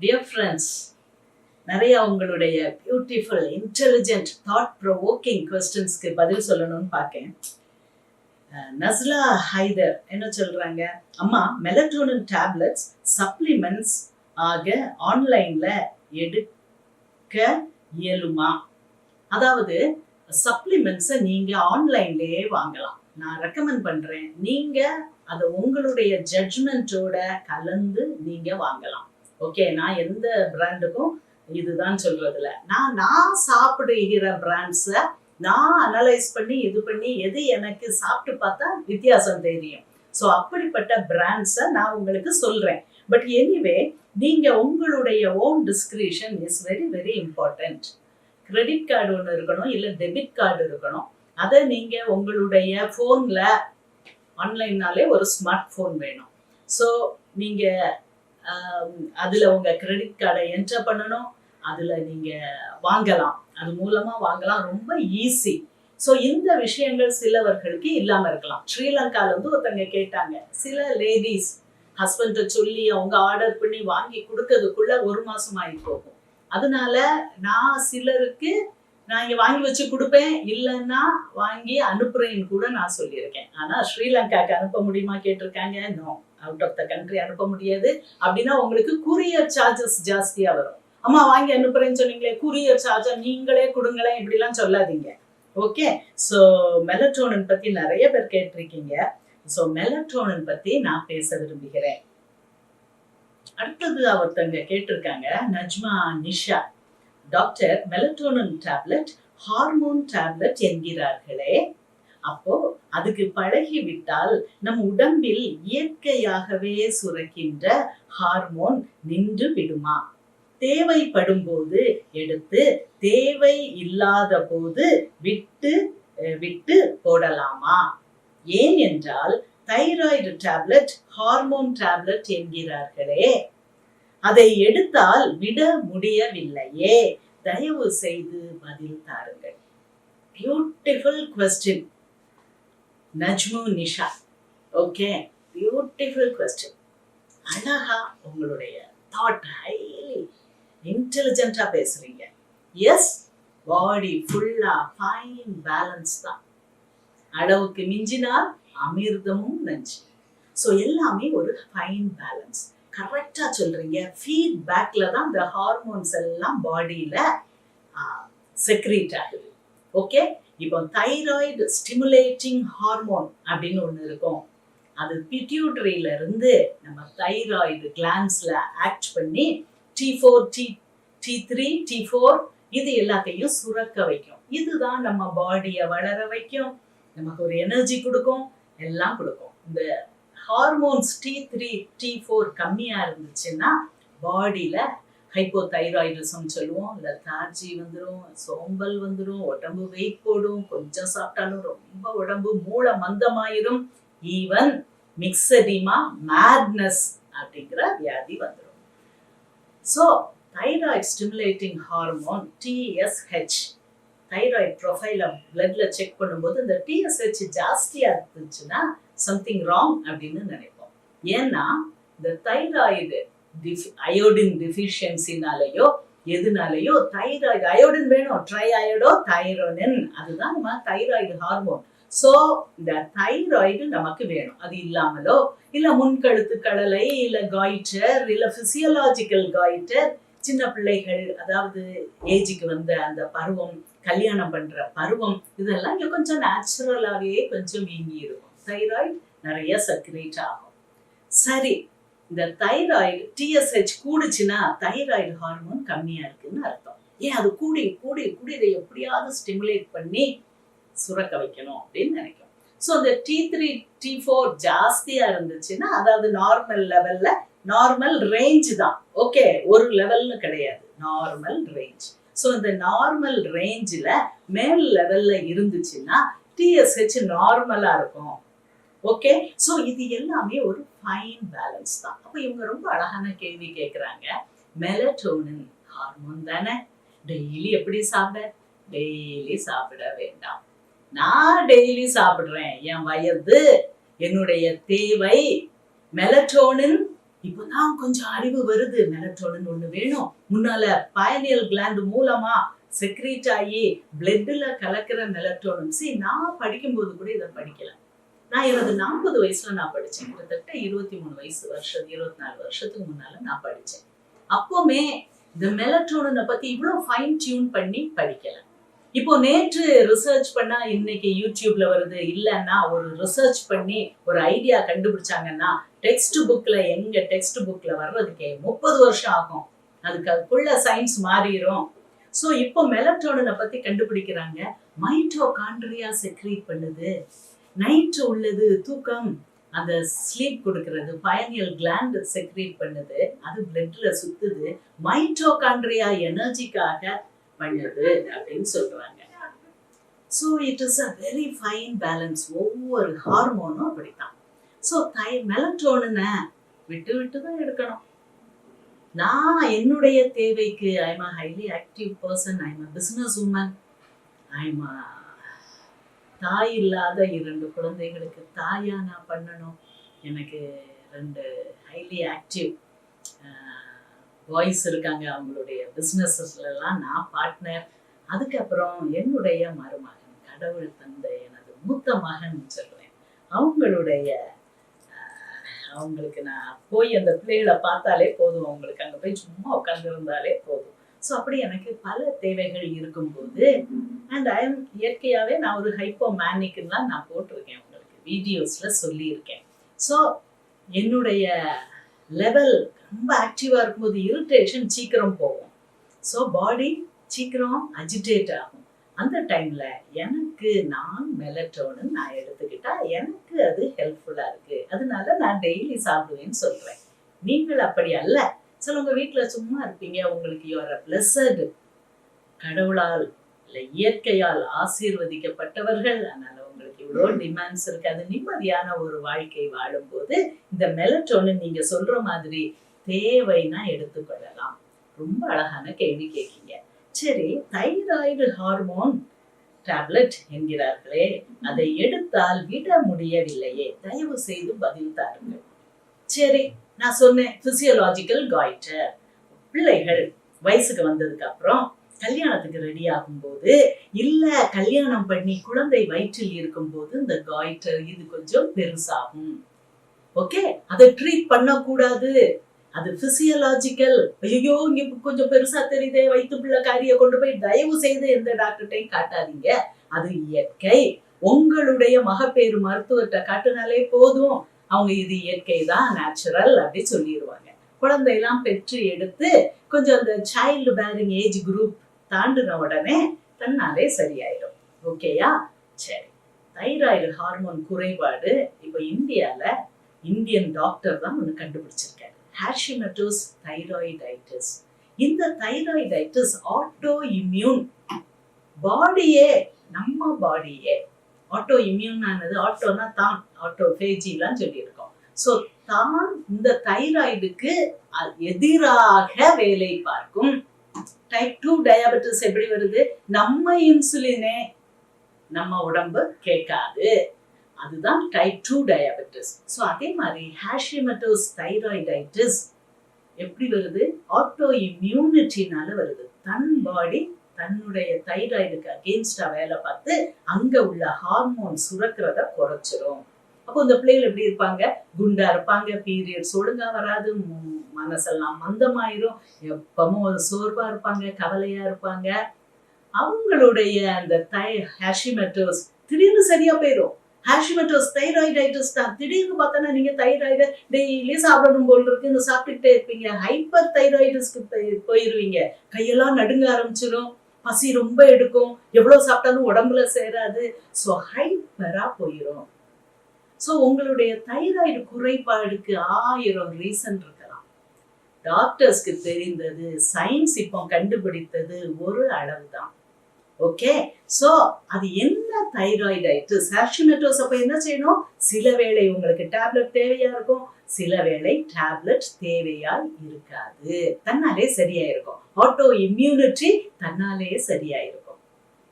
Dear friends நிறைய உங்களுடைய beautiful intelligent thought provoking கொஸ்டின்ஸ்க்கு பதில் சொல்லணும்னு பார்க்கேன். நஸ்லா ஹைதர் என்ன சொல்றாங்க? அம்மா மெலட்டோனின் டேப்லெட்ஸ் சப்ளிமெண்ட்ஸ் ஆக ஆன்லைன்ல எடுக்க இயலுமா? அதாவது சப்ளிமெண்ட்ஸை நீங்க ஆன்லைன்லயே வாங்கலாம். நான் ரெக்கமெண்ட் பண்றேன். நீங்க அதை உங்களுடைய ஜட்ஜ்மெண்ட்டோட கலந்து நீங்க வாங்கலாம். ஓகே நான் எந்த பிராண்டுக்கும் இதுதான் சொல்றதுல நான் நான் சாப்பிடுகிற பிராண்ட்ஸை நான் அனலைஸ் பண்ணி இது பண்ணி எது எனக்கு சாப்பிட்டு பார்த்தா வித்தியாசம் தெரியும். ஸோ அப்படிப்பட்ட பிராண்ட்ஸை நான் உங்களுக்கு சொல்றேன். பட் எனிவே நீங்க உங்களுடைய own discretion is very very important credit card ஒன்று இருக்கணும் இல்லை டெபிட் கார்டு இருக்கணும். அதை நீங்க உங்களுடைய ஃபோனில் ஆன்லைன்னாலே ஒரு ஸ்மார்ட் ஃபோன் வேணும். ஸோ நீங்கள் அதுல உங்க கிரெடிட் கார்டை என்டர் பண்ணணும். அதுல நீங்க வாங்கலாம். அது மூலமா வாங்கலாம். ரொம்ப ஈஸி ஸோ இந்த விஷயங்கள் சிலவர்களுக்கு இல்லாம இருக்கலாம். ஸ்ரீலங்கால வந்து ஒருத்தங்க கேட்டாங்க. சில லேடிஸ் ஹஸ்பண்ட சொல்லி அவங்க ஆர்டர் பண்ணி வாங்கி கொடுக்கறதுக்குள்ள ஒரு மாசம் ஆகி போகும். அதனால நான் சிலருக்கு நான் இங்க வாங்கி வச்சு கொடுப்பேன். இல்லைன்னா வாங்கி அனுப்புறேன்னு கூட நான் சொல்லியிருக்கேன். ஆனா ஸ்ரீலங்காக்கு அனுப்ப முடியுமா கேட்டிருக்காங்க? No out of the country அனுப்ப முடியாது. அப்படின்னா உங்களுக்கு கூரியர் சார்ஜஸ் ஜாஸ்தியா வரும். அம்மா வாங்கி அனுப்புறேன்னு சொன்னீங்களே கூரியர் சார்ஜர் நீங்களே கொடுங்களேன் இப்படிலாம் சொல்லாதீங்க. ஓகே ஸோ மெலட்டோனன் பத்தி நிறைய பேர் கேட்டிருக்கீங்க. ஸோ மெலட்டோனன் பத்தி நான் பேச விரும்புகிறேன். அடுத்தது ஒருத்தங்க கேட்டிருக்காங்க Najma Nisha. Doctor melatonin tablet hormone tablet என்கிறார்களே. அப்போ அதுக்கு பழகிவிட்டால் நம் உடம்பில் இயற்கையாகவே சுரக்கின்ற ஹார்மோன் நின்று விடுமா? தேவைப்படும் போது எடுத்து தேவை இல்லாத போது விட்டு விட்டு போடலாமா? ஏன் என்றால் தைராய்டு டேப்லெட் ஹார்மோன் டேப்லெட் என்கிறார்களே. அதை எடுத்தால் விட முடியவில்லையே. தயவு செய்து பதில் தாருங்கள். Beautiful question. Najmu Nisha. Okay beautiful question அழகா உங்களுடைய தாட் ஹைலி இன்டெலிஜென்ட்டா பேசுறீங்க. எஸ் பாடி ஃபுல்லா ஃபைன் பேலன்ஸ் தான். அளவுக்கு மிஞ்சினால் அமிர்தமும் நஞ்சு. ஸோ எல்லாமே ஒரு ஃபைன் பேலன்ஸ் கரெக்டாக சொல்றீங்க. ஃபீட்பேக்கில் தான் இந்த ஹார்மோன்ஸ் எல்லாம் பாடியில் செக்ரீட் ஆகுது. ஓகே இப்போ தைராய்டு ஸ்டிமுலேட்டிங் ஹார்மோன் அப்படின்னு ஒன்று இருக்கும். அது பிட்யூட்டரியில இருந்து நம்ம தைராய்டு கிளான்ஸ்ல ஆக்ட் பண்ணி T four T T three T four இது எல்லாத்தையும் சுரக்க வைக்கும். இதுதான் நம்ம பாடியை வளர வைக்கும். நமக்கு ஒரு எனர்ஜி கொடுக்கும். எல்லாம் கொடுக்கும். இந்த hormones T three T four கம்மியா இருந்துச்சுன்னா பாடியில ஹைப்போதைராய்டிசம் சொல்லுவோம். லெத்தார்ஜி வந்துடும் சோம்பல் வந்துடும் உடம்பு வெயிட் போடும் கொஞ்சம் சாப்பிட்டாலும் ரொம்ப உடம்பு மூளை மந்தமாயிரும். ஈவன் மிக்சடிமா மேட்னஸ் அப்படிங்கிற வியாதி வந்துடும் so thyroid stimulating hormone TSH thyroid ப்ரொஃபைலை பிளட்ல செக் பண்ணும்போது இந்த டிஎஸ்ஹெச் ஜாஸ்தியாக இருந்துச்சுன்னா சம்திங் ராங் அப்படின்னு நினைப்போம். ஏன்னா இந்த தைராய்டு அயோடின் டிஃபிஷியன்சினாலேயோ எதுனாலேயோ தைராய்டு அயோடின் வேணும். ட்ரை அயோடோ தைரோனின் அதுதான் நம்ம தைராய்டு ஹார்மோன் ஸோ இந்த தைராய்டு நமக்கு வேணும். அது இல்லாமலோ இல்ல முன்கழுத்து கடலை இல்ல காய்டர் இல்ல பிசியலாஜிக்கல் காய்ச்சர் சின்ன பிள்ளைகள் அதாவது ஏஜுக்கு வந்த அந்த பருவம் கல்யாணம் பண்ற பருவம் இதெல்லாம் இங்கே கொஞ்சம் நேச்சுரலாகவே கொஞ்சம் வீங்கி இருக்கும் தைராய்டு நிறைய சர்க்குலேட் ஆகும். சரி இந்த தைராய்டு டிஎஸ்ஹெச் கூடுச்சுன்னா தைராய்டு ஹார்மோன் கம்மியா இருக்குன்னு அர்த்தம். ஏன் அது கூடி கூடி கூடி இதை எப்படியாவது ஸ்டிமுலேட் பண்ணி சுரக்க வைக்கணும் அப்படின்னு நினைக்கும் ஸோ இந்த டி த்ரீ டி ஃபோர் ஜாஸ்தியா இருந்துச்சுன்னா அதாவது நார்மல் லெவல்ல நார்மல் ரேஞ்சு தான். ஓகே ஒரு லெவல்னு கிடையாது. நார்மல் ரேஞ்ச் ஸோ இந்த நார்மல் ரேஞ்சில் மேல் லெவல்ல இருந்துச்சுன்னா டிஎஸ்ஹெச் நார்மலாக இருக்கும். ஓகே ஸோ இது எல்லாமே ஒரு ஃபைன் பேலன்ஸ் தான். அப்போ இவங்க ரொம்ப அழகான கேள்வி கேட்குறாங்க மெலட்டோனின் ஹார்மோன் தானே? டெய்லி எப்படி சாப்பிட? டெய்லி சாப்பிட வேண்டாம். நான் டெய்லி சாப்பிடுறேன். என் வயது என்னுடைய தேவை. மெலட்டோனின் இப்போதான் கொஞ்சம் அறிவு வருது. மெலட்டோனின் ஒண்ணு வேணும். முன்னால பயனியல் கிளாண்ட் மூலமா செக்ரீட் ஆகி பிளட்ல கலக்கிற மெலட்டோனின் சி நான் படிக்கும்போது கூட இதை படிக்கல. நான் இருபது நாற்பது வயசுல நான் படிச்சேன். கிட்டத்தட்ட இருபத்தி மூணு வயசு வருஷம் இருபத்தி நாலு வருஷத்துக்கு முன்னால நான் படிச்சேன். அப்போமே இந்த மெலட்ரோனை பத்தி இவ்வளவு ஃபைன் டியூன் பண்ணி படிக்கல. இப்போ நேற்று ரிசர்ச் பண்ணா இன்னைக்கு யூடியூப்ல வருது. இல்லைன்னா ஒரு ரிசர்ச் பண்ணி ஒரு ஐடியா கண்டுபிடிச்சாங்கன்னா டெக்ஸ்ட் புக்ல எங்க டெக்ஸ்ட் புக்ல வர்றதுக்கே முப்பது வருஷம் ஆகும். அதுக்கு அதுக்குள்ள சயின்ஸ் மாறிடும் ஸோ இப்போ மெலட்ரோனை பத்தி கண்டுபிடிக்கிறாங்க. மைட்டோகாண்ட்ரியா செக்ரீட் பண்ணுது. நைட்டு உள்ளது தூக்கம் அந்த ஸ்லீப் கொடுக்கறது பயனியல் கிளாண்ட் செக்ரேட் பண்ணுது அது பிளட்ல சுத்துது மைட்டோகாண்ட்ரியா எனர்ஜிக்காக பண்ணுது அப்படின்னு சொல்றாங்க. So it is a very fine balance ஒவ்வொரு ஹார்மோனும் அப்படித்தான். ஸோ தை மெலட்டோனினை விட்டு விட்டு தான் எடுக்கணும். நான் என்னுடைய தேவைக்கு I'm a highly active person I'm a business woman I'm a தாய் இல்லாத இரண்டு குழந்தைகளுக்கு தாயா நான் பண்ணணும். எனக்கு ரெண்டு ஹைலி ஆக்டிவ் பாய்ஸ் இருக்காங்க. அவங்களுடைய பிஸ்னஸஸ்லாம் நான் பார்ட்னர் அதுக்கப்புறம் என்னுடைய மருமகன் கடவுள் தந்த எனது மூத்த மகன் சொல்றேன். அவங்களுடைய அவங்களுக்கு நான் போய் அந்த பிள்ளைகளை பார்த்தாலே போதும். அவங்களுக்கு அங்கே போய் சும்மா உட்காந்துருந்தாலே போதும். ஸோ அப்படி எனக்கு பல தேவைகள் இருக்கும்போது அண்ட் ஐ எம் இயற்கையாகவே நான் ஒரு ஹைப்போ மேனிக்குலாம் நான் போட்டிருக்கேன் உங்களுக்கு வீடியோஸில் சொல்லியிருக்கேன். ஸோ என்னுடைய லெவல் ரொம்ப ஆக்டிவாக இருக்கும்போது இரிட்டேஷன் சீக்கிரம் போகும். ஸோ பாடி சீக்கிரம் அஜிடேட் ஆகும். அந்த டைமில் எனக்கு நான் மெலட்டோனு நான் எடுத்துக்கிட்டால் எனக்கு அது ஹெல்ப்ஃபுல்லாக இருக்குது அதனால நான் டெய்லி சாப்பிடுவேன்னு சொல்கிறேன் நீங்கள் அப்படி அல்ல. சில உங்க வீட்டுல சும்மா இருப்பீங்க. உங்களுக்கு யுவர் பிளஸட் கடவுளால் இல்லை இயற்கையால் ஆசீர்வதிக்கப்பட்டவர்கள். அதனால உங்களுக்கு இவ்வளோ டிமாண்ட்ஸ் இருக்கு. அது நிம்மதியான ஒரு வாழ்க்கை வாழும்போது இந்த மெலட்டோனு நீங்க சொல்ற மாதிரி தேவைன்னா எடுத்துக்கொள்ளலாம். ரொம்ப அழகான கேள்வி கேட்கீங்க. சரி தைராய்டு ஹார்மோன் டேப்லெட் என்கிறார்களே அதை எடுத்தால் விட முடியவில்லையே. தயவு செய்து பதில் தாருங்கள். சரி நான் சொன்னேன் பிசியோலாஜிக்கல் காய்டர் பிள்ளைகள் வயசுக்கு வந்ததுக்கு அப்புறம் கல்யாணத்துக்கு ரெடி ஆகும்போது இல்ல கல்யாணம் பண்ணி குழந்தை வயிற்றில் இருக்கும்போது இந்த காய்டர் இது கொஞ்சம் பெருசாகும். ஓகே அதை ட்ரீட் பண்ணக்கூடாது. அது பிசியலாஜிக்கல் ஐயோ இங்க கொஞ்சம் பெருசா தெரியுதே வயிற்றுப்புள்ள காரிய கொண்டு போய் தயவு செய்து எந்த டாக்டர்கிட்டையும் காட்டாதீங்க. அது இயற்கை. உங்களுடைய மகப்பேறு மருத்துவர்கிட்ட காட்டுனாலே போதும். அவங்க இது இயற்கை தான் நேச்சுரல் அப்படி சொல்லிடுவாங்க குழந்தையெல்லாம் பெற்று எடுத்து கொஞ்சம் அந்த சைல்டு பேரிங் ஏஜ் குரூப் தாண்டின உடனே தன்னாலே சரியாயிடும். ஓகேயா சரி. தைராய்டு ஹார்மோன் குறைபாடு இப்போ இந்தியால இந்தியன் டாக்டர் தான் ஒன்று கண்டுபிடிச்சிருக்காரு. ஹேஷிமெட்டோஸ் தைராய்டைட்டிஸ் இந்த தைராய்டைட்டிஸ் ஆட்டோ இம்யூன் பாடியே நம்ம பாடியே ஆட்டோ இம்யூன் ஆனது ஆட்டோனா தான் ஆட்டோ ஃபேஜிலாம் சொல்லியிருக்கோம். ஸோ தான் இந்த தைராய்டுக்கு எதிராக வேலை பார்க்கும். டைப் டூ டயபெட்டிஸ் எப்படி வருது? நம்ம இன்சுலினே நம்ம உடம்பு கேட்காது. அதுதான் டைப் டூ டயபெட்டிஸ் ஸோ அதே மாதிரி ஹேஷிமெட்டோஸ் தைராய்டைட்டிஸ் எப்படி வருது? ஆட்டோ இம்யூனிட்டினால வருது. தன் பாடி தன்னுடைய தைராய்டுக்கு அகேன்ஸ்டா வேலை பார்த்து அங்க உள்ள ஹார்மோன் சுரக்கிறத குறைச்சிரும். அப்போ இந்த பிள்ளைகள் எப்படி இருப்பாங்க? குண்டா இருப்பாங்க பீரியட்ஸ் ஒழுங்கா வராது மனசெல்லாம் மந்தமாயிரும். எப்பவும் ஒரு சோர்வா இருப்பாங்க கவலையா இருப்பாங்க. அவங்களுடைய அந்த தை ஹேஷிமெட்டோஸ் திடீர்னு சரியா போயிடும் ஹேஷிமெட்டோஸ் தைராய்டைட்டிஸ் தான். திடீர்னு பார்த்தோன்னா நீங்க தைராய்டு டெய்லி சாப்பிடணும் போல் இந்த சாப்பிட்டுட்டே இருப்பீங்க. ஹைப்பர் தைராய்டிஸ்க்கு போயிருவீங்க. கையெல்லாம் நடுங்க ஆரம்பிச்சிடும் பசி ரொம்ப எடுக்கும். எவ்வளவு சாப்பிட்டாலும் உடம்புல சேராது. ஸோ ஹைப்பரா போயிடும் ஸோ உங்களுடைய தைராய்டு குறைபாடுக்கு ஆயிரம் ரீசன் இருக்கலாம். டாக்டர்ஸ்க்கு தெரிந்தது சயின்ஸ் இப்போ கண்டுபிடித்தது ஒரு அளவு தான் ஓகே ஸோ அது என்ன தைராய்டைட்டிஸ் ஹேஷிமெட்டோஸ் அப்போ என்ன செய்யணும்? சில வேளை உங்களுக்கு டேப்லெட் தேவையா இருக்கும். சில வேளை டேப்லெட் தேவையா இருக்காது. தன்னாலே சரியாயிருக்கும். Auto immunity தன்னாலேயே சரியாயிருக்கும்.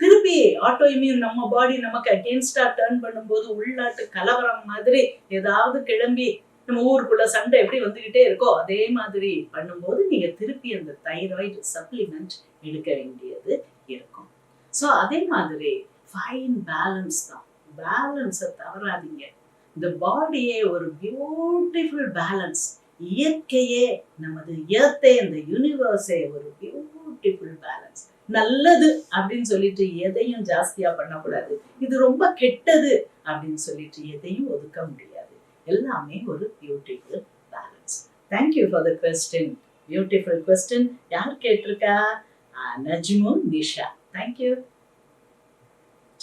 திருப்பி ஆட்டோ இம்யூன் நம்ம பாடி நமக்கு அகேன்ஸ்டா டேர்ன் பண்ணும்போது உள்நாட்டு கலவரம் மாதிரி ஏதாவது கிளம்பி நம்ம ஊருக்குள்ள சண்டை எப்படி வந்துகிட்டே இருக்கோ அதே மாதிரி பண்ணும்போது நீங்க திருப்பி அந்த தைராய்டு சப்ளிமெண்ட் எடுக்க வேண்டியது ஸோ அதே மாதிரி ஃபைன் பேலன்ஸ் தான். பேலன்ஸை தவறாதீங்க. இந்த பாடியே ஒரு பியூட்டிஃபுல் பேலன்ஸ் இயற்கையே நமது இயற்கை இந்த யூனிவர்ஸே ஒரு பியூட்டிஃபுல் பேலன்ஸ் நல்லது அப்படின்னு சொல்லிட்டு எதையும் ஜாஸ்தியா பண்ணக்கூடாது. இது ரொம்ப கெட்டது அப்படின்னு சொல்லிட்டு எதையும் ஒதுக்க முடியாது. எல்லாமே ஒரு beautiful balance thank you for the question beautiful question யார் கேட்டிருக்கா? நஜ்மு நிஷா. தேங்க்யூ